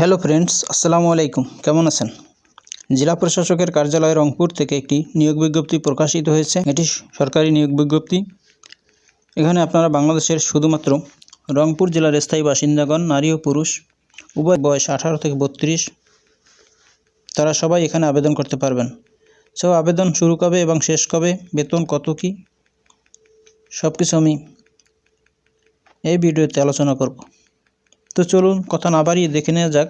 Hello friends, আসসালামু আলাইকুম। কেমন আছেন? জেলা প্রশাসকের কার্যালয় রংপুর থেকে একটি নিয়োগ বিজ্ঞপ্তি প্রকাশিত হয়েছে। এটি সরকারি নিয়োগ বিজ্ঞপ্তি। এখানে আপনারা বাংলাদেশের শুধুমাত্র রংপুর জেলার স্থায়ী বাসিন্দাগণ, নারী ও পুরুষ, উভয় বয়স আঠারো থেকে বত্রিশ, তারা সবাই এখানে আবেদন করতে পারবেন। সব আবেদন শুরু কবে এবং শেষ কবে, বেতন কত কী সব কিছু আমি এই ভিডিওতে আলোচনা করব। তো চলুন কথা না বাড়িয়ে দেখে নেওয়া যাক।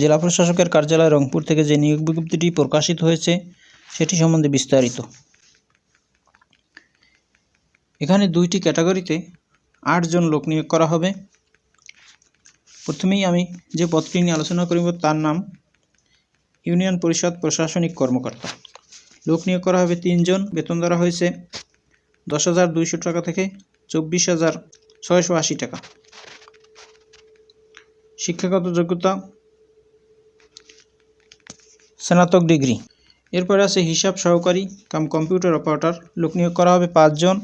জেলা প্রশাসকের কার্যালয় রংপুর থেকে যে নিয়োগ বিজ্ঞপ্তিটি প্রকাশিত হয়েছে, সেটি সম্বন্ধে বিস্তারিত। এখানে দুইটি ক্যাটাগরিতে আটজন লোক নিয়োগ করা হবে। প্রথমেই আমি যে পদটি নিয়ে আলোচনা করিব, তার নাম ইউনিয়ন পরিষদ প্রশাসনিক কর্মকর্তা। লোক নিয়োগ করা হবে তিনজন বেতন ধরা হয়েছে দশ হাজার দুইশো টাকা থেকে চব্বিশ হাজার ছয়শো আশি টাকা। শিক্ষাগত যোগ্যতা, স্নাতক ডিগ্রি। এরপরে আছে হিসাব সহকারী, কাম কম্পিউটার অপারেটর। লোক নিয়োগ করা হবে পাঁচজন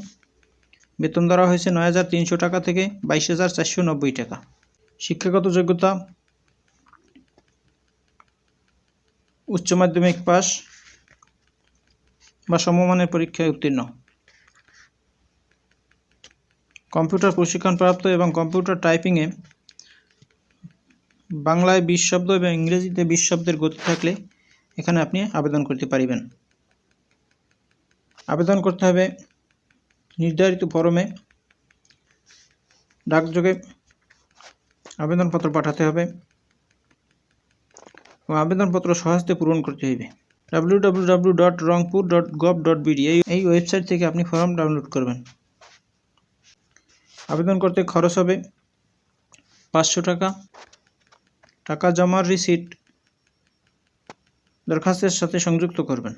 বেতন ধরা হয়েছে নয় হাজার তিনশো টাকা থেকে বাইশ হাজার চারশো নব্বই টাকা। শিক্ষাগত যোগ্যতা, উচ্চ মাধ্যমিক পাস বা সমমানের পরীক্ষায় উত্তীর্ণ। কম্পিউটার প্রশিক্ষণপ্রাপ্ত এবং কম্পিউটার টাইপিংয়ে বাংলায় বিশ শব্দ এবং ইংরেজিতে বিশ শব্দের গতি থাকলে এখানে আপনি আবেদন করতে পারিবেন। আবেদন করতে হবে নির্ধারিত ফরমে। ডাকযোগে আবেদনপত্র পাঠাতে হবে এবং আবেদনপত্র সহজতে পূরণ করতে হইবে। W W dot Rangpur dot gov dot এই ওয়েবসাইট থেকে আপনি ফর্ম ডাউনলোড করবেন। আবেদন করতে খরচ হবে পাঁচশো টাকা। টাকা জমার রিসিট দরখাস্তের সাথে সংযুক্ত করবেন।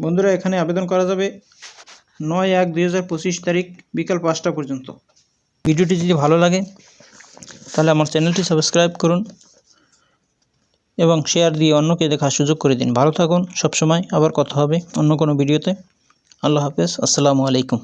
বন্ধুরা, এখানে আবেদন করা যাবে নয় এক দুই তারিখ বিকাল পাঁচটা পর্যন্ত। ভিডিওটি যদি ভালো লাগে, তাহলে আমার চ্যানেলটি সাবস্ক্রাইব করুন এবং শেয়ার দিয়ে অন্যকে দেখার সুযোগ করে দিন। ভালো থাকুন, সবসময় আবার কথা হবে অন্য কোনো ভিডিওতে। আল্লাহ হাফেজ, আসসালামু আলাইকুম।